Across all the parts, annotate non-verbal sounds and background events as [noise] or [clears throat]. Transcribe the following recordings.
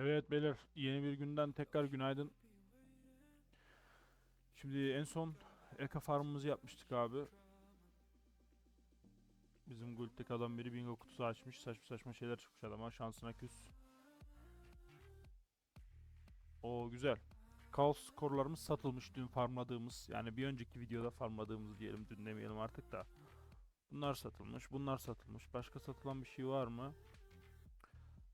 Evet beyler yeni bir günden tekrar günaydın. Şimdi en son Eka farmımızı yapmıştık abi. Bizim Gult'teki adam biri bingo kutusu açmış. Saçma saçma şeyler çıkmış adama. Şansına küs. O güzel. Kaos skorlarımız satılmış dün farmladığımız. Yani bir önceki videoda farmladığımız diyelim dün demeyelim artık da. Bunlar satılmış. Bunlar satılmış. Başka satılan bir şey var mı?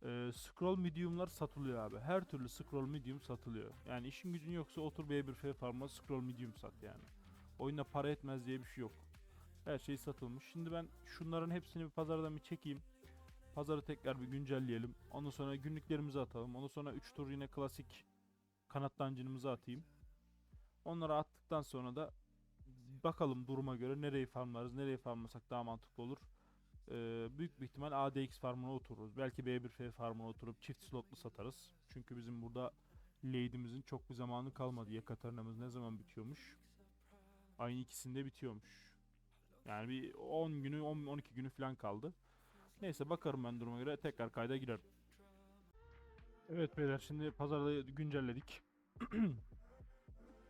Ee, scroll medium'lar satılıyor abi. Her türlü scroll medium satılıyor. Yani işin gücün yoksa otur B1F farmla scroll medium sat yani. Oyunda para etmez diye bir şey yok. Her şey satılmış. Şimdi ben şunların hepsini bir pazardan bir çekeyim. Pazarı tekrar bir güncelleyelim. Ondan sonra günlüklerimizi atalım. Ondan sonra 3 tur yine klasik kanat dungeon'ımızı atayım. Onları attıktan sonra da bakalım duruma göre nereyi farmlarız, nereyi farmlasak daha mantıklı olur. Ee, büyük bir ihtimal ADX farmına otururuz. Belki B1F farmına oturup çift slotlu satarız. Çünkü bizim burada lade'imizin çok bir zamanı kalmadı. Yekatarina'mız ne zaman bitiyormuş? Ayın ikisinde bitiyormuş. Yani bir 10 günü, 10 12 günü falan kaldı. Neyse bakarım ben duruma göre tekrar kayda girerim. Evet beyler şimdi pazarda güncelledik. [clears throat]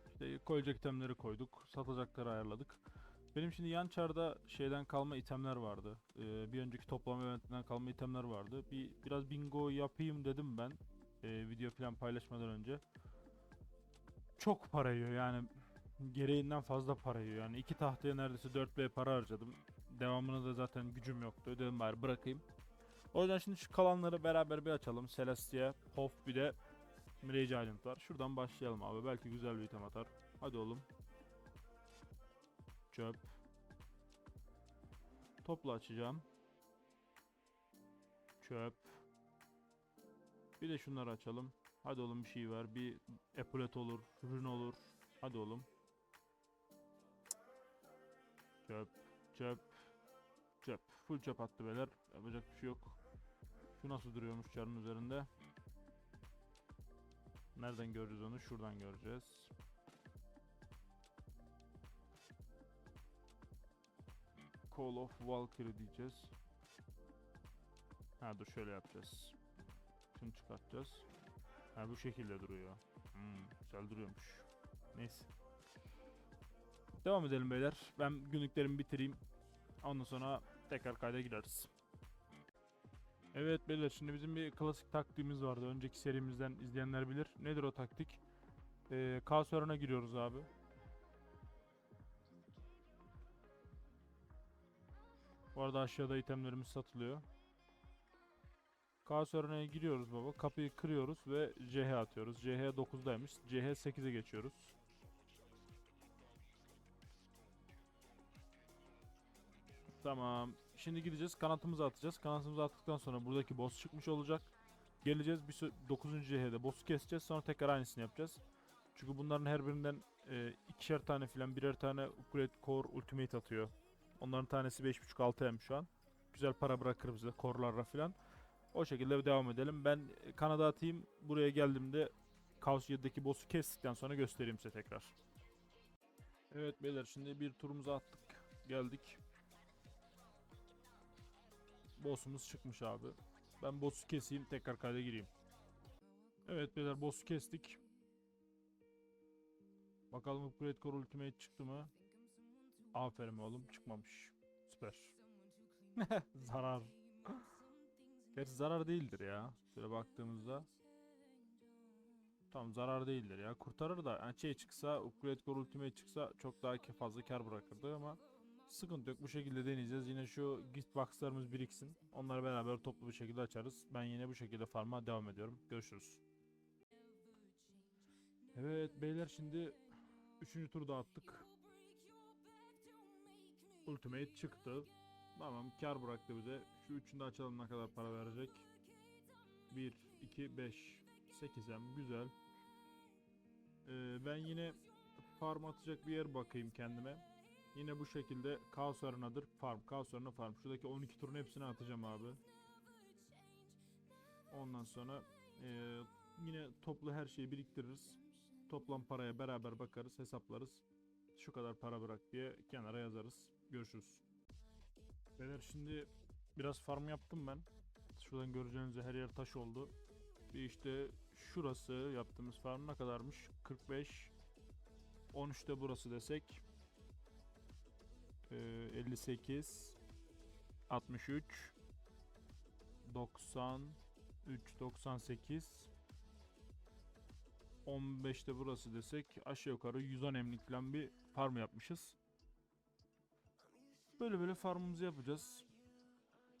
işte koyacak itemleri koyduk. Satacakları ayarladık. Benim şimdi yan çarda şeyden kalma itemler vardı. Ee, bir önceki toplama eventinden kalma itemler vardı. Bir biraz bingo yapayım dedim ben. Ee, video falan paylaşmadan önce. Çok para yiyor yani. Gereğinden fazla para yiyor. Yani iki tahtaya neredeyse 4B para harcadım. Devamını da zaten gücüm yoktu. Dedim bari bırakayım. O yüzden şimdi şu kalanları beraber bir açalım. Celestia, Hof bir de Mirage Island var. Şuradan başlayalım abi. Belki güzel bir item atar. Hadi oğlum. Çöp. Topla açacağım. Çöp. Bir de şunları açalım. Hadi oğlum bir şey ver. Bir epulet olur. Rune olur. Hadi oğlum. Çöp. Çöp. Çöp. Full çöp attı beyler. Yapacak bir şey yok. Şu nasıl duruyormuş çarın üzerinde? Nereden göreceğiz onu? Şuradan göreceğiz. Call of Valkyrie diyeceğiz. Ha dur şöyle yapacağız. Şunu çıkartacağız. Ha bu şekilde duruyor. Hmm, güzel duruyormuş. Neyse. Devam edelim beyler. Ben günlüklerimi bitireyim. Ondan sonra tekrar kayda gireriz. Evet beyler şimdi bizim bir klasik taktiğimiz vardı. Önceki serimizden izleyenler bilir. Nedir o taktik? Ee, oranına giriyoruz abi. Bu arada aşağıda itemlerimiz satılıyor. Kaos arenaya giriyoruz baba. Kapıyı kırıyoruz ve CH atıyoruz. CH 9'daymış. CH 8'e geçiyoruz. Tamam. Şimdi gideceğiz. Kanatımızı atacağız. Kanatımızı attıktan sonra buradaki boss çıkmış olacak. Geleceğiz. Bir 9. CH'de boss'u keseceğiz. Sonra tekrar aynısını yapacağız. Çünkü bunların her birinden e, ikişer tane filan birer tane upgrade core ultimate atıyor. Onların tanesi 5.5-6 M şu an. Güzel para bırakır bize korlarla filan. O şekilde devam edelim. Ben Kanada atayım. Buraya geldiğimde Chaos 7'deki boss'u kestikten sonra göstereyim size tekrar. Evet beyler şimdi bir turumuzu attık. Geldik. Boss'umuz çıkmış abi. Ben boss'u keseyim tekrar kayda gireyim. Evet beyler boss'u kestik. Bakalım upgrade core ultimate çıktı mı? Aferin oğlum çıkmamış. Süper. [laughs] zarar. Gerçi zarar değildir ya. Şöyle baktığımızda. Tamam zarar değildir ya. Kurtarır da yani şey çıksa upgrade core ultimate çıksa çok daha fazla kar bırakırdı ama sıkıntı yok. Bu şekilde deneyeceğiz. Yine şu gift box'larımız biriksin. Onları beraber toplu bir şekilde açarız. Ben yine bu şekilde farma devam ediyorum. Görüşürüz. Evet beyler şimdi 3. turda attık. Ultimate çıktı. Tamam kar bıraktı bize. Şu üçünü de açalım ne kadar para verecek. 1, 2, 5, 8 hem güzel. Ee, ben yine farm atacak bir yer bakayım kendime. Yine bu şekilde Chaos Arena'dır farm. Chaos Arena farm. Şuradaki 12 turun hepsini atacağım abi. Ondan sonra ee, yine toplu her şeyi biriktiririz. Toplam paraya beraber bakarız, hesaplarız. Şu kadar para bırak diye kenara yazarız. Görüşürüz. Beyler şimdi biraz farm yaptım ben. Şuradan göreceğiniz her yer taş oldu. Bir işte şurası yaptığımız farm ne kadarmış? 45 13'te burası desek ee, 58 63 93 98 15'te burası desek aşağı yukarı 110 emlik falan bir farm yapmışız. Böyle böyle farmımızı yapacağız.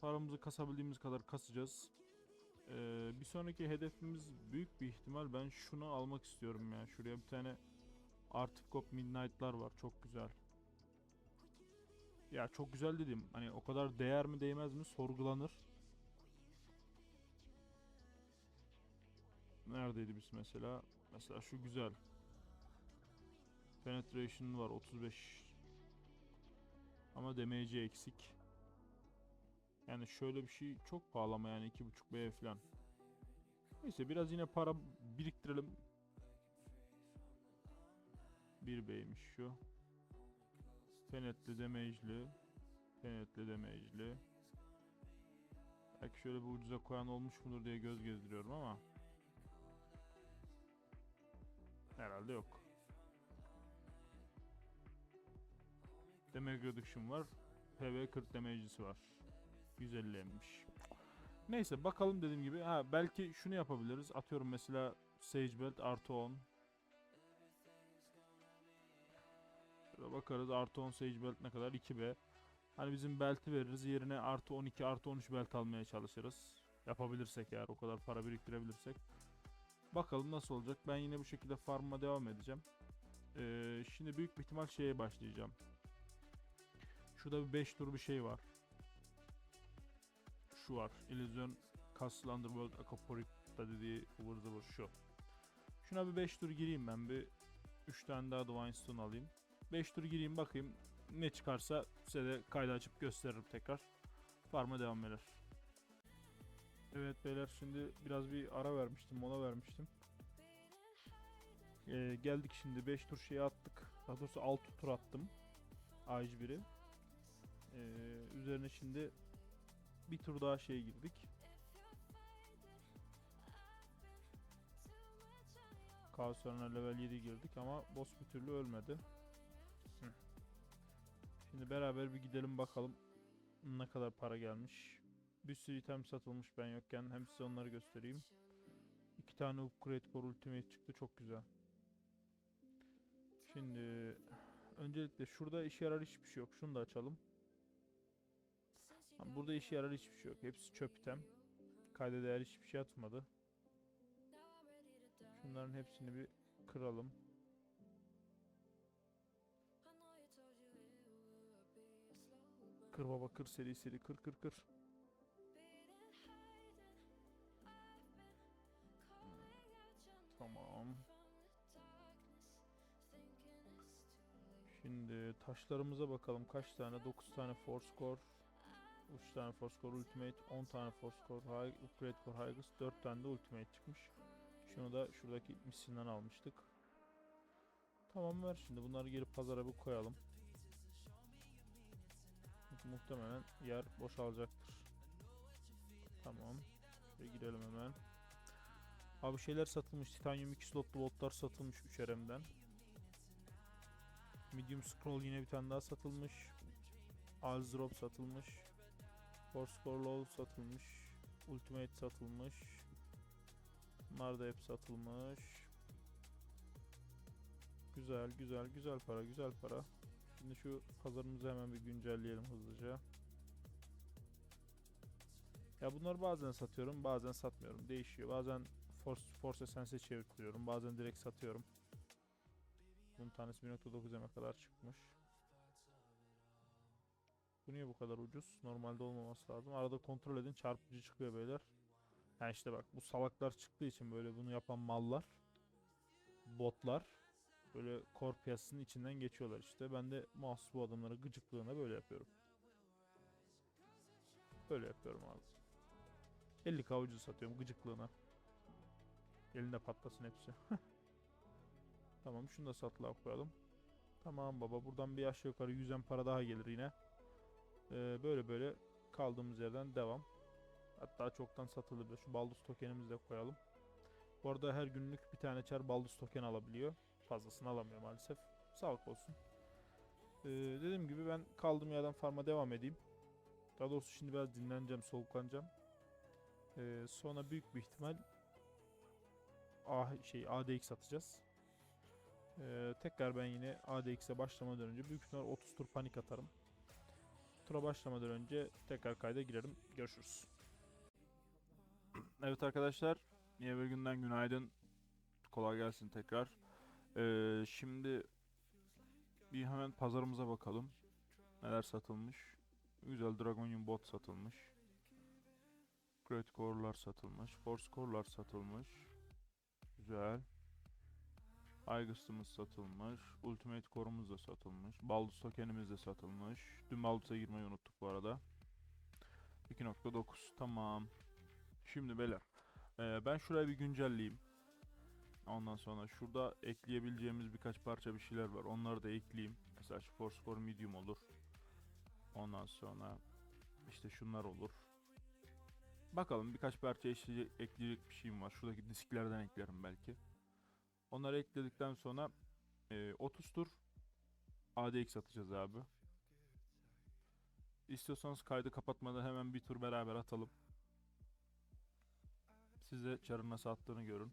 Paramızı kasabildiğimiz kadar kasacağız. Ee, bir sonraki hedefimiz büyük bir ihtimal ben şunu almak istiyorum ya. Şuraya bir tane of Midnight'lar var. Çok güzel. Ya çok güzel dedim. Hani o kadar değer mi değmez mi sorgulanır. Neredeydi biz mesela? Mesela şu güzel. Penetration var 35. Ama damage'i eksik. Yani şöyle bir şey çok pahalı ama yani 2.5 B falan. Neyse biraz yine para biriktirelim. 1 B'ymiş şu. Penetli damage'li. Penetli damage'li. Belki şöyle bir ucuza koyan olmuş mudur diye göz gezdiriyorum ama. Herhalde yok. Damage reduction var. PV 40 damage'isi var. 150'ymiş. Neyse bakalım dediğim gibi. Ha belki şunu yapabiliriz. Atıyorum mesela Sage Belt artı 10. Şöyle bakarız artı 10 Sage Belt ne kadar? 2B. Hani bizim belti veririz. Yerine artı 12 artı 13 belt almaya çalışırız. Yapabilirsek eğer o kadar para biriktirebilirsek. Bakalım nasıl olacak. Ben yine bu şekilde farm'a devam edeceğim. Ee, şimdi büyük bir ihtimal şeye başlayacağım. Şurada bir 5 tur bir şey var. Şu var. Illusion Castle Underworld Aquaporic'ta dediği ıvır zıvır şu. Şuna bir 5 tur gireyim ben. Bir 3 tane daha Divine Stone alayım. 5 tur gireyim bakayım. Ne çıkarsa size de kaydı açıp gösteririm tekrar. Farm'a devam eder. Evet beyler şimdi biraz bir ara vermiştim, mola vermiştim. Ee, geldik şimdi 5 tur şey attık. Daha doğrusu 6 tur attım. AJ1'i. Ee, üzerine şimdi bir tur daha şey girdik. Kaos sonra level 7 girdik ama boss bir türlü ölmedi. Şimdi beraber bir gidelim bakalım ne kadar para gelmiş. Bir sürü item satılmış ben yokken hem size onları göstereyim. İki tane upgrade for ultimate çıktı çok güzel. Şimdi öncelikle şurada işe yarar hiçbir şey yok. Şunu da açalım. Ha, Burada işe yarar hiçbir şey yok. Hepsi çöp item. Kayda değer hiçbir şey atmadı. Şunların hepsini bir kıralım. Kır baba kır seri seri kır kır kır. Tamam. Şimdi taşlarımıza bakalım kaç tane? 9 tane force core, 3 tane force core ultimate, 10 tane force core high, upgrade core high 4 tane de ultimate çıkmış. Şunu da şuradaki missinden almıştık. Tamam ver şimdi bunları geri pazara bir koyalım. Muhtemelen yer boşalacaktır. Tamam. Şöyle girelim hemen. Abi şeyler satılmış. Titanium 2 slotlu botlar satılmış 3 RM'den. Medium scroll yine bir tane daha satılmış. Alzrop satılmış. Force Core Low satılmış. Ultimate satılmış. Bunlar da hep satılmış. Güzel güzel güzel para güzel para. Şimdi şu pazarımızı hemen bir güncelleyelim hızlıca. Ya bunları bazen satıyorum bazen satmıyorum. Değişiyor. Bazen Force, Force Essence'e çeviriyorum. Bazen direkt satıyorum. Bunun tanesi 1.9M'e kadar çıkmış. Bu niye bu kadar ucuz? Normalde olmaması lazım. Arada kontrol edin çarpıcı çıkıyor beyler. Yani işte bak bu salaklar çıktığı için böyle bunu yapan mallar. Botlar. Böyle core piyasasının içinden geçiyorlar işte. Ben de mahsus bu adamlara gıcıklığına böyle yapıyorum. Böyle yapıyorum abi. 50k ucuz satıyorum gıcıklığına. Elinde patlasın hepsi. [laughs] tamam şunu da satılığa koyalım. Tamam baba buradan bir aşağı yukarı 100 para daha gelir yine. Ee, böyle böyle kaldığımız yerden devam. Hatta çoktan satılır. Şu baldus tokenimizi de koyalım. Bu arada her günlük bir tane çar baldız token alabiliyor. Fazlasını alamıyor maalesef. Sağlık olsun. Ee, dediğim gibi ben kaldığım yerden farma devam edeyim. Daha doğrusu şimdi biraz dinleneceğim, soluklanacağım. Ee, sonra büyük bir ihtimal A şey ADX atacağız. Ee, tekrar ben yine ADX'e başlamadan önce büyük ihtimal 30 tur panik atarım. Tura başlamadan önce tekrar kayda girerim. Görüşürüz. Evet arkadaşlar, yeni bir günden günaydın. Kolay gelsin tekrar. Ee, şimdi bir hemen pazarımıza bakalım. Neler satılmış. Güzel Dragonian bot satılmış. Great Core'lar satılmış. Force Core'lar satılmış. Güzel. Aygıstımız satılmış. Ultimate Core'umuz da satılmış. Baldus tokenimiz de satılmış. Dün Baldus'a girmeyi unuttuk bu arada. 2.9 tamam. Şimdi beyler. eee, ben şurayı bir güncelleyeyim. Ondan sonra şurada ekleyebileceğimiz birkaç parça bir şeyler var. Onları da ekleyeyim. Mesela şu Force Core Medium olur. Ondan sonra işte şunlar olur. Bakalım birkaç parça ekleyecek bir şeyim var. Şuradaki disklerden eklerim belki. Onları ekledikten sonra eee 30 tur ADX atacağız abi. İstiyorsanız kaydı kapatmadan hemen bir tur beraber atalım. Size çarın nasıl attığını görün.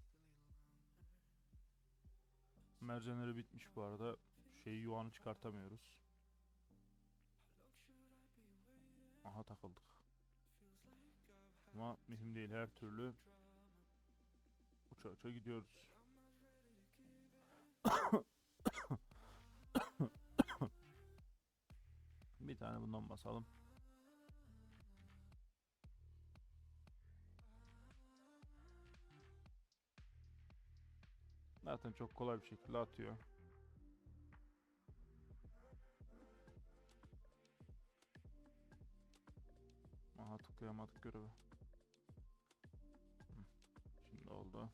Mercenleri bitmiş bu arada. Şeyi yuvanı çıkartamıyoruz. Aha takıldık. Ama mühim değil her türlü uça uça gidiyoruz. [coughs] Bir tane bundan basalım. Zaten çok kolay bir şekilde atıyor. Aha tıklayamadık görevi. Şimdi oldu.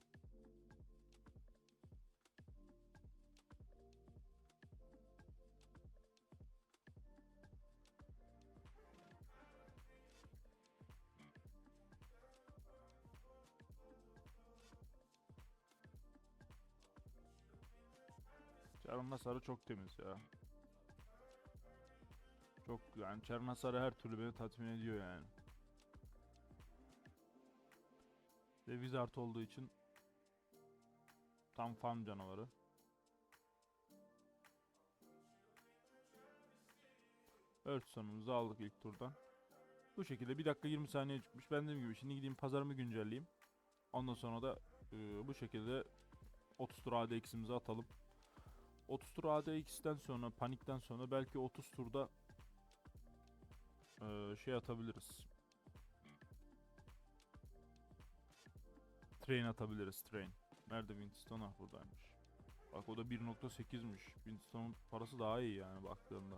Çarın hasarı çok temiz ya. Çok yani çarın hasarı her türlü beni tatmin ediyor yani. Ve wizard olduğu için tam farm canavarı. Earth sonumuzu aldık ilk turdan. Bu şekilde 1 dakika 20 saniye çıkmış. Ben dediğim gibi şimdi gideyim pazarımı güncelleyeyim. Ondan sonra da e, bu şekilde 30 tur ADX'imizi atalım. 30 tur ADX'den sonra panikten sonra belki 30 turda eee, şey atabiliriz. Train atabiliriz train. Nerede Winston? Ah buradaymış. Bak o da 1.8'miş. Winston'un parası daha iyi yani baktığında.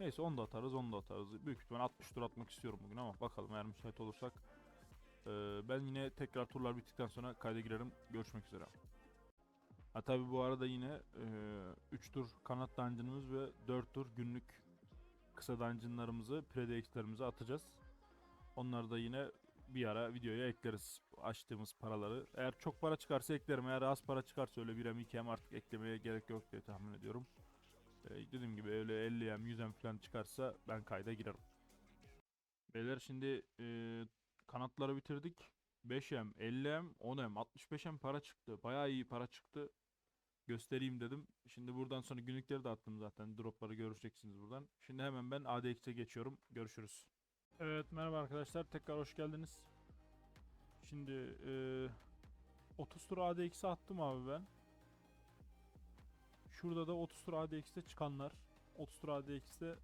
Neyse onu da atarız onu da atarız. Büyük ihtimal 60 tur atmak istiyorum bugün ama bakalım eğer müsait olursak. Eee, ben yine tekrar turlar bittikten sonra kayda girerim. Görüşmek üzere. Ha tabi bu arada yine 3 tur kanat dungeon'ımız ve 4 tur günlük kısa dungeon'larımızı, predex'lerimizi atacağız. Onları da yine bir ara videoya ekleriz açtığımız paraları. Eğer çok para çıkarsa eklerim. Eğer az para çıkarsa öyle 1M 2M artık eklemeye gerek yok diye tahmin ediyorum. Ee, dediğim gibi öyle 50M 100M falan çıkarsa ben kayda girerim. Beyler şimdi e, kanatları bitirdik. 5M, 50M, 10M, 65M para çıktı. Bayağı iyi para çıktı. Göstereyim dedim. Şimdi buradan sonra günlükleri de attım zaten. Dropları göreceksiniz buradan. Şimdi hemen ben ADX'e geçiyorum. Görüşürüz. Evet merhaba arkadaşlar. Tekrar hoş geldiniz. Şimdi eee 30 tur ADX'e attım abi ben. Şurada da 30 tur ADX'te çıkanlar. 30 tur ADX'te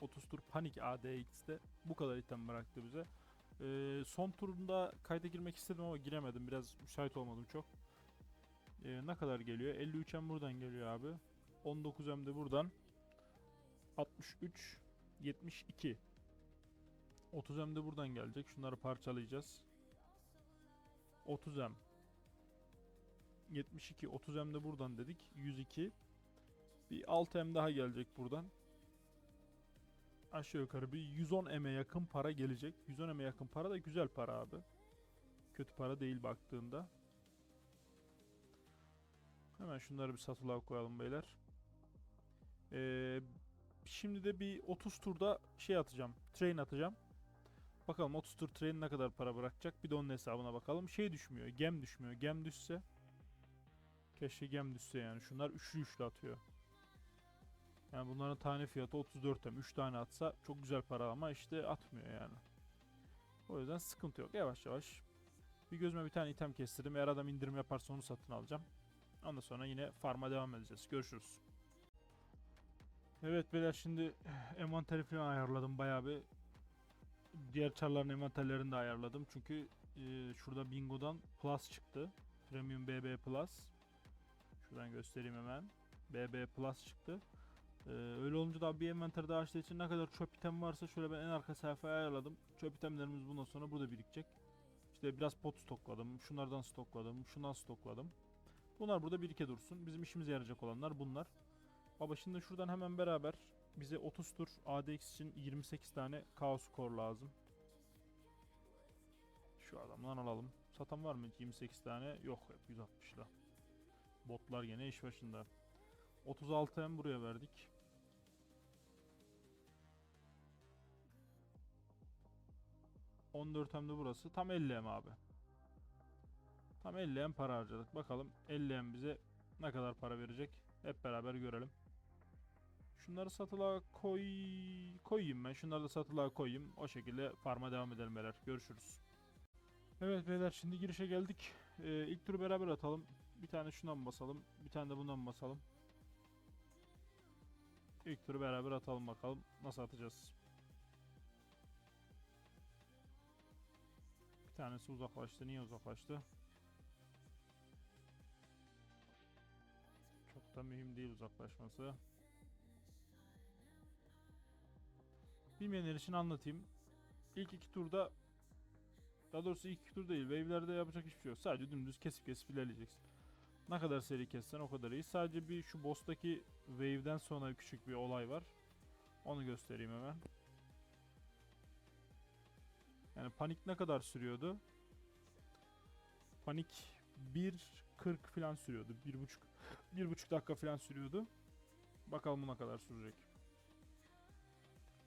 30 tur panik ADX'te bu kadar item bıraktı bize. Eee, son turunda kayda girmek istedim ama giremedim. Biraz müsait olmadım çok. Eee, ne kadar geliyor? 53M buradan geliyor abi. 19M de buradan. 63 72 30M de buradan gelecek. Şunları parçalayacağız. 30M 72 30M de buradan dedik. 102 bir 6M daha gelecek buradan. Aşağı yukarı bir 110M'e yakın para gelecek. 110M'e yakın para da güzel para abi. Kötü para değil baktığında. Hemen şunları bir satılığa koyalım beyler. Ee, şimdi de bir 30 turda şey atacağım. Train atacağım. Bakalım 30 tur train ne kadar para bırakacak. Bir de onun hesabına bakalım. Şey düşmüyor. Gem düşmüyor. Gem düşse. Keşke gem düşse yani. Şunlar üçlü üçlü atıyor. Yani bunların tane fiyatı 34 hem 3 tane atsa çok güzel para ama işte atmıyor yani. O yüzden sıkıntı yok. Yavaş yavaş. Bir gözüme bir tane item kestirdim. Eğer adam indirim yaparsa onu satın alacağım. Ondan sonra yine farma devam edeceğiz. Görüşürüz. Evet beyler şimdi envanteri falan ayarladım bayağı bir. Diğer çarların envanterlerini de ayarladım. Çünkü e, şurada bingodan plus çıktı. Premium BB Plus. Şuradan göstereyim hemen. BB Plus çıktı. Ee, öyle olunca da bir envanter daha açtığı için ne kadar çöp item varsa şöyle ben en arka sayfaya ayarladım. Çöp itemlerimiz bundan sonra burada birikecek. İşte biraz pot stokladım. Şunlardan stokladım. Şundan stokladım. Bunlar burada birike dursun. Bizim işimize yarayacak olanlar bunlar. Baba şimdi şuradan hemen beraber bize 30 tur ADX için 28 tane Chaos Core lazım. Şu adamdan alalım. Satan var mı hiç 28 tane? Yok hep 160'da. Botlar gene iş başında. 36 hem buraya verdik. ...14 hem de burası. Tam 50 hem abi. Tam 50 hem para harcadık. Bakalım 50 hem bize ne kadar para verecek? Hep beraber görelim. Şunları satılığa koy koyayım ben. Şunları da satılığa koyayım. O şekilde farma devam edelim beyler. Görüşürüz. Evet beyler şimdi girişe geldik. Ee, ilk turu beraber atalım. Bir tane şundan basalım. Bir tane de bundan basalım. İlk turu beraber atalım bakalım. Nasıl atacağız? Bir tanesi uzaklaştı. Niye uzaklaştı? Da mühim değil uzaklaşması. Bilmeyenler için anlatayım. İlk iki turda daha doğrusu ilk iki tur değil. Wave'lerde yapacak hiçbir şey yok. Sadece dümdüz kesip kesip ilerleyeceksin. Ne kadar seri kessen o kadar iyi. Sadece bir şu boss'taki wave'den sonra küçük bir olay var. Onu göstereyim hemen. Yani panik ne kadar sürüyordu? Panik 1.40 falan sürüyordu. 1.5 1.5 dakika falan sürüyordu. Bakalım bu ne kadar sürecek.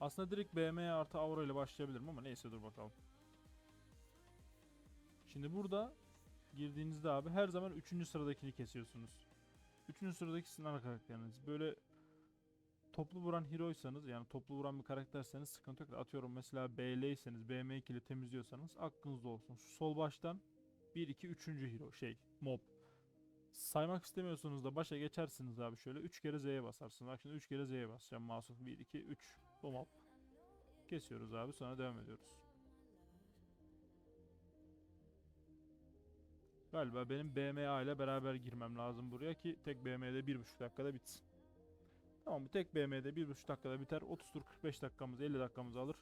Aslında direkt BM artı Aura ile başlayabilirim ama neyse dur bakalım. Şimdi burada girdiğinizde abi her zaman 3. sıradakini kesiyorsunuz. 3. sıradaki ana karakteriniz. Böyle toplu vuran hero'ysanız yani toplu vuran bir karakterseniz sıkıntı yok. Atıyorum mesela BL'yseniz BM2 ile temizliyorsanız aklınızda olsun. Şu sol baştan 1 2 3. hero şey mob. Saymak istemiyorsunuz da başa geçersiniz abi şöyle 3 kere Z'ye basarsınız. Bak şimdi 3 kere Z'ye basacağım masum 1 2 3 bu mob. Kesiyoruz abi sonra devam ediyoruz. Galiba benim BMA ile beraber girmem lazım buraya ki tek BM'de 1.5 dakikada bitsin. Tamam bu tek BM'de 1.5 dakikada biter. 30 tur 45 dakikamız 50 dakikamızı alır.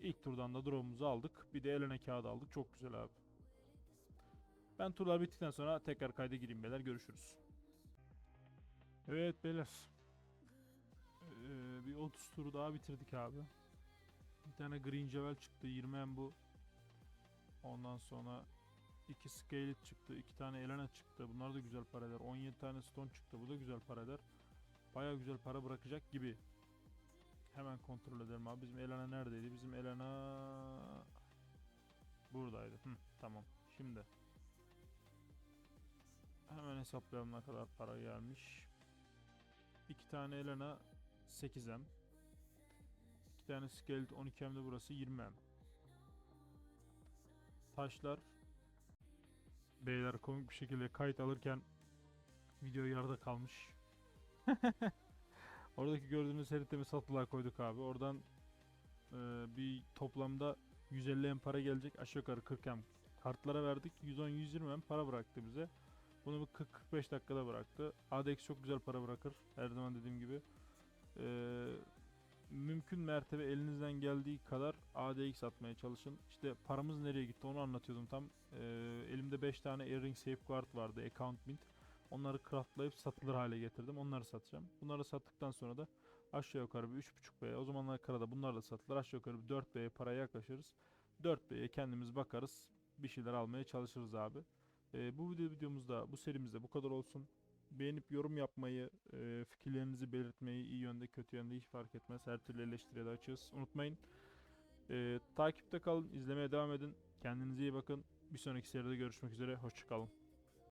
İlk turdan da drop'umuzu aldık. Bir de elene kağıdı aldık. Çok güzel abi. Ben turlar bittikten sonra tekrar kayda gireyim beyler. Görüşürüz. Evet beyler. Ee, bir 30 turu daha bitirdik abi. Bir tane Green Jewel çıktı. 20 hem bu. Ondan sonra 2 Scalet çıktı. 2 tane Elena çıktı. Bunlar da güzel para eder. 17 tane Stone çıktı. Bu da güzel para eder. Baya güzel para bırakacak gibi. Hemen kontrol edelim abi. Bizim Elena neredeydi? Bizim Elena buradaydı. Hı, tamam. Şimdi hesaplayalım ne kadar para gelmiş. 2 tane Elena 8M. 2 tane Skelet 12M'de burası 20M. Taşlar Beyler komik bir şekilde kayıt alırken video yarıda kalmış. [laughs] Oradaki gördüğünüz haritemi satılığa koyduk abi. Oradan e, bir toplamda 150 em para gelecek. Aşağı yukarı 40 em kartlara verdik. 110-120 em para bıraktı bize. Bunu bir 40-45 dakikada bıraktı. ADX çok güzel para bırakır. Her zaman dediğim gibi. Eee mümkün mertebe elinizden geldiği kadar ADX atmaya çalışın. İşte paramız nereye gitti onu anlatıyordum tam. Ee, elimde 5 tane Earring Safeguard vardı Account Mint. Onları craftlayıp satılır hale getirdim. Onları satacağım. Bunları sattıktan sonra da aşağı yukarı bir 3.5B'ye o zamanlar karada bunlar da satılır. Aşağı yukarı bir 4B'ye paraya yaklaşırız. 4B'ye kendimiz bakarız. Bir şeyler almaya çalışırız abi. Ee, bu video videomuzda, bu serimizde bu kadar olsun. Beğenip yorum yapmayı, e, fikirlerinizi belirtmeyi iyi yönde kötü yönde hiç fark etmez. Her türlü eleştiriye de açığız. Unutmayın. Ee, takipte kalın, izlemeye devam edin. Kendinize iyi bakın. Bir sonraki seride görüşmek üzere. Hoşçakalın.